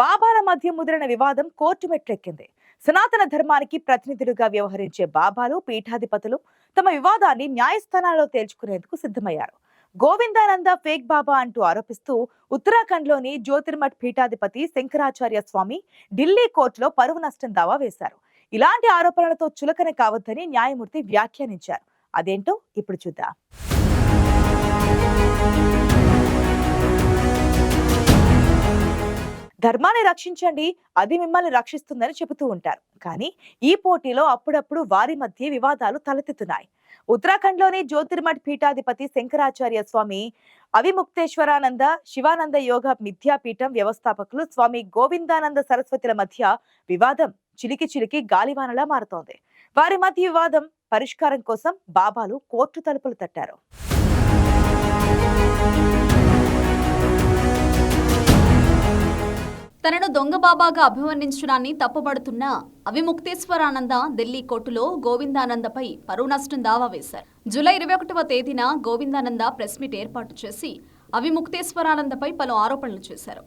బాబాల మధ్య ముదిరిన వివాదం కోర్టు మెట్లెక్కింది. సనాతన ధర్మానికి ప్రతినిధులుగా వ్యవహరించే బాబాలు పీఠాధిపతులు తమ వివాదాన్ని న్యాయస్థానాల్లో తేల్చుకునేందుకు సిద్ధమయ్యారు. గోవిందానంద ఫేక్ బాబా అంటూ ఆరోపిస్తూ ఉత్తరాఖండ్లోని జ్యోతిర్మఠ్ పీఠాధిపతి శంకరాచార్య స్వామి ఢిల్లీ కోర్టులో పరువు నష్టం దావా వేశారు. ఇలాంటి ఆరోపణలతో చులకన కావద్దని న్యాయమూర్తి వ్యాఖ్యానించారు. అదేంటో ఇప్పుడు చూద్దాం. ధర్మాన్ని రక్షించండి అది మిమ్మల్ని రక్షిస్తుందని చెబుతూ ఉంటారు. కానీ ఈ పోటీలో అప్పుడప్పుడు వారి మధ్య వివాదాలు తలెత్తుతున్నాయి. ఉత్తరాఖండ్లోని జ్యోతిర్మఠ్ పీఠాధిపతి శంకరాచార్య స్వామి అవిముక్తేశ్వరానంద శివానంద యోగ మిథ్యాపీఠం వ్యవస్థాపకులు స్వామి గోవిందానంద సరస్వతుల మధ్య వివాదం చిలికి చిలికి గాలివానలా మారుతోంది. వారి మధ్య వివాదం పరిష్కారం కోసం బాబాలు కోర్టు తలుపులు తట్టారు. తనను దొంగ బాబాగా అభివర్ణించడాన్ని తప్పబడుతున్న అవిముక్తేశ్వరానంద ఢిల్లీ కోర్టులో గోవిందానందపై పరువు నష్టం దావా వేశారు. జూలై ఇరవై ఒకటవ తేదీన గోవిందానంద ప్రెస్ మీట్ ఏర్పాటు చేసి అవిముక్తేశ్వరానందపై పలు ఆరోపణలు చేశారు.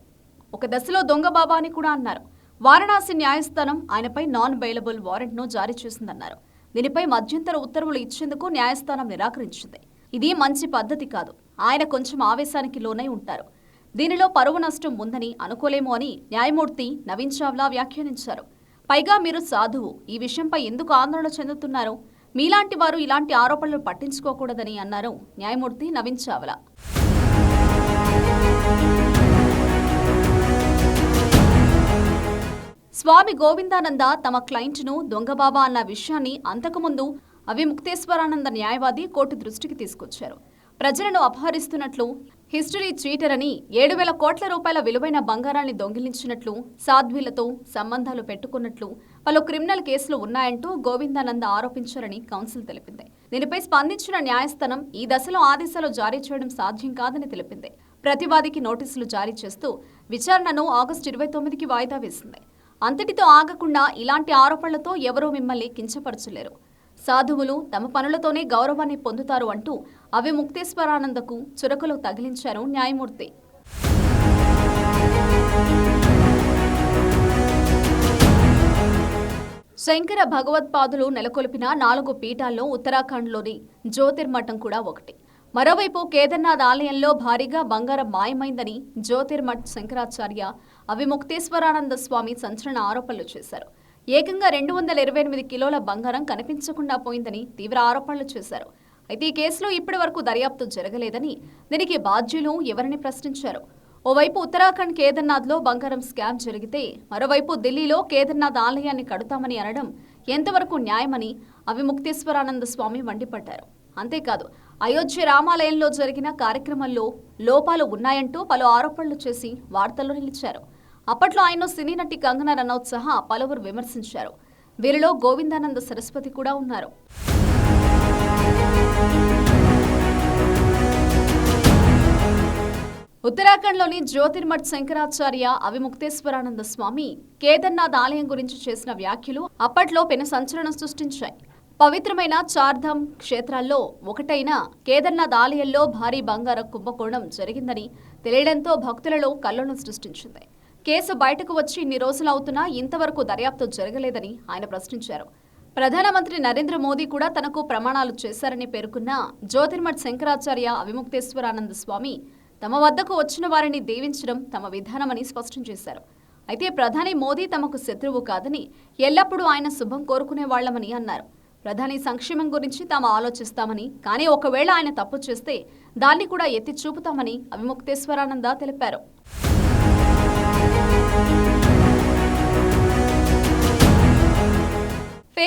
ఒక దశలో దొంగ బాబా అని కూడా అన్నారు. వారణాసి న్యాయస్థానం ఆయనపై నాన్ బెయిలబుల్ వారెంట్ను జారీ చేసిందన్నారు. దీనిపై మధ్యంతర ఉత్తర్వులు ఇచ్చేందుకు న్యాయస్థానం నిరాకరించింది. ఇది మంచి పద్ధతి కాదు. ఆయన కొంచెం ఆవేశానికి లోనై ఉంటారు. దీనిలో పరువు నష్టం ఉందని అనుకోలేము అని న్యాయమూర్తి నవీన్ చావ్లా వ్యాఖ్యానించారు. పైగా మీరు సాధువు ఈ విషయంపై ఎందుకు ఆందోళన చెందుతున్నారు? మీలాంటి వారు ఇలాంటి ఆరోపణలు పట్టించుకోకూడదని అన్నారు న్యాయమూర్తి నవీన్ చావ్లా. స్వామి గోవిందానంద తమ క్లయింట్ను దొంగబాబా అన్న విషయాన్ని అంతకుముందు అవిముక్తేశ్వరానంద న్యాయవాది కోర్టు దృష్టికి తీసుకొచ్చారు. ప్రజలను అపహరిస్తున్నట్లు హిస్టరీ చీటర్ అని ఏడు వేల కోట్ల రూపాయల విలువైన బంగారాన్ని దొంగిలించినట్లు సాధ్వీలతో సంబంధాలు పెట్టుకున్నట్లు పలు క్రిమినల్ కేసులు ఉన్నాయంటూ గోవిందానంద ఆరోపించారని కౌన్సిల్ తెలిపింది. దీనిపై స్పందించిన న్యాయస్థానం ఈ దశలో ఆదేశాలు జారీ చేయడం సాధ్యం కాదని తెలిపింది. ప్రతివాదికి నోటీసులు జారీ చేస్తూ విచారణను ఆగస్టు ఇరవై తొమ్మిదికి వాయిదా వేసింది. అంతటితో ఆగకుండా ఇలాంటి ఆరోపణలతో ఎవరూ మిమ్మల్ని కించపరచలేరు. సాధువులు తమ పనులతోనే గౌరవాన్ని పొందుతారు అంటూ అవి ముక్తేశ్వరానందకు చురకలు తగిలించారు న్యాయమూర్తి. శంకర భగవత్పాదులు నెలకొల్పిన నాలుగు పీఠాల్లో ఉత్తరాఖండ్లోని జ్యోతిర్మఠం కూడా ఒకటి. మరోవైపు కేదార్నాథ్ ఆలయంలో భారీగా బంగారం మాయమైందని జ్యోతిర్మఠ్ శంకరాచార్య అవిముక్తేశ్వరానంద స్వామి సంచలన ఆరోపణలు చేశారు. ఏకంగా రెండు వందల ఇరవై ఎనిమిది కిలోల బంగారం కనిపించకుండా పోయిందని తీవ్ర ఆరోపణలు చేశారు. అయితే ఈ కేసులో ఇప్పటి వరకు దర్యాప్తు జరగలేదని దీనికి బాధ్యులు ఎవరిని ప్రశ్నించారు. ఓవైపు ఉత్తరాఖండ్ కేదార్నాథ్లో బంగారం స్కామ్ జరిగితే మరోవైపు ఢిల్లీలో కేదార్నాథ్ ఆలయాన్ని కడతామని అనడం ఎంతవరకు న్యాయమని అవిముక్తేశ్వరానంద స్వామి మండిపడ్డారు. అంతేకాదు అయోధ్య రామాలయంలో జరిగిన కార్యక్రమంలో లోపాలు ఉన్నాయంటూ పలు ఆరోపణలు చేసి వార్తల్లో నిలిచారు. అప్పట్లో ఆయన సినీ నటి కంగనా రనౌత్ సహా పలువురు విమర్శించారు. వీరిలో గోవిందానంద సరస్వతి కూడా ఉన్నారు. ఉత్తరాఖండ్లోని జ్యోతిర్మఠ్ శంకరాచార్య అవిముక్తేశ్వరానంద స్వామి కేదార్నాథ్ ఆలయం గురించి చేసిన వ్యాఖ్యలు అప్పట్లో పెను సంచలనం సృష్టించాయి. పవిత్రమైన చార్ధామ్ క్షేత్రాల్లో ఒకటైన కేదార్నాథ్ ఆలయంలో భారీ బంగారం కుంభకోణం జరిగిందని తెలియడంతో భక్తులలో కల్లోలం సృష్టించింది. కేసు బయటకు వచ్చి ఇన్ని రోజులవుతున్నా ఇంతవరకు దర్యాప్తు జరగలేదని ఆయన ప్రశ్నించారు. ప్రధానమంత్రి నరేంద్ర మోదీ కూడా తనకు ప్రమాణాలు చేశారని పేర్కొన్న జ్యోతిర్మఠ్ శంకరాచార్య అవిముక్తేశ్వరానంద స్వామి తమ వద్దకు వచ్చిన వారిని దీవించడం తమ విధానమని స్పష్టం చేశారు. అయితే ప్రధాని మోదీ తమకు శత్రువు కాదని ఎల్లప్పుడూ ఆయన శుభం కోరుకునే వాళ్ళమని అన్నారు. ప్రధాని సంక్షేమం గురించి తాము ఆలోచిస్తామని కానీ ఒకవేళ ఆయన తప్పు చేస్తే దాన్ని కూడా ఎత్తి చూపుతామని అవిముక్తేశ్వరానంద తెలిపారు.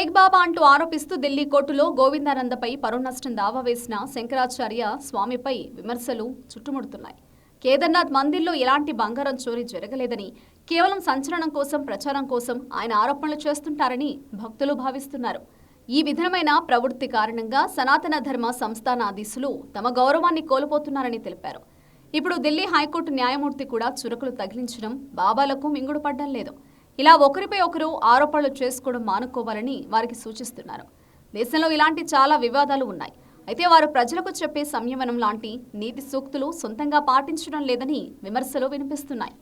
ఫేక్ బాబా అంటూ ఆరోపిస్తూ ఢిల్లీ కోర్టులో గోవిందానందపై పరువు నష్టం దావా వేసిన శంకరాచార్య స్వామిపై విమర్శలు చుట్టుముడుతున్నాయి. కేదార్నాథ్ మందిర్లో ఎలాంటి బంగారం చోరీ జరగలేదని కేవలం సంచలనం కోసం ప్రచారం కోసం ఆయన ఆరోపణలు చేస్తుంటారని భక్తులు భావిస్తున్నారు. ఈ విధమైన ప్రవృత్తి కారణంగా సనాతన ధర్మ సంస్థానాధీశులు తమ గౌరవాన్ని కోల్పోతున్నారని తెలిపారు. ఇప్పుడు ఢిల్లీ హైకోర్టు న్యాయమూర్తి కూడా చురుకులు తగిలించడం బాబాలకు మింగుడు పడ్డం లేదు. ఇలా ఒకరిపై ఒకరు ఆరోపణలు చేసుకోవడం మానుకోవాలని వారికి సూచిస్తున్నారు. దేశంలో ఇలాంటి చాలా వివాదాలు ఉన్నాయి. అయితే వారు ప్రజలకు చెప్పే సంయమనం లాంటి నీతి సూక్తులు సొంతంగా పాటించడం లేదని విమర్శలు వినిపిస్తున్నాయి.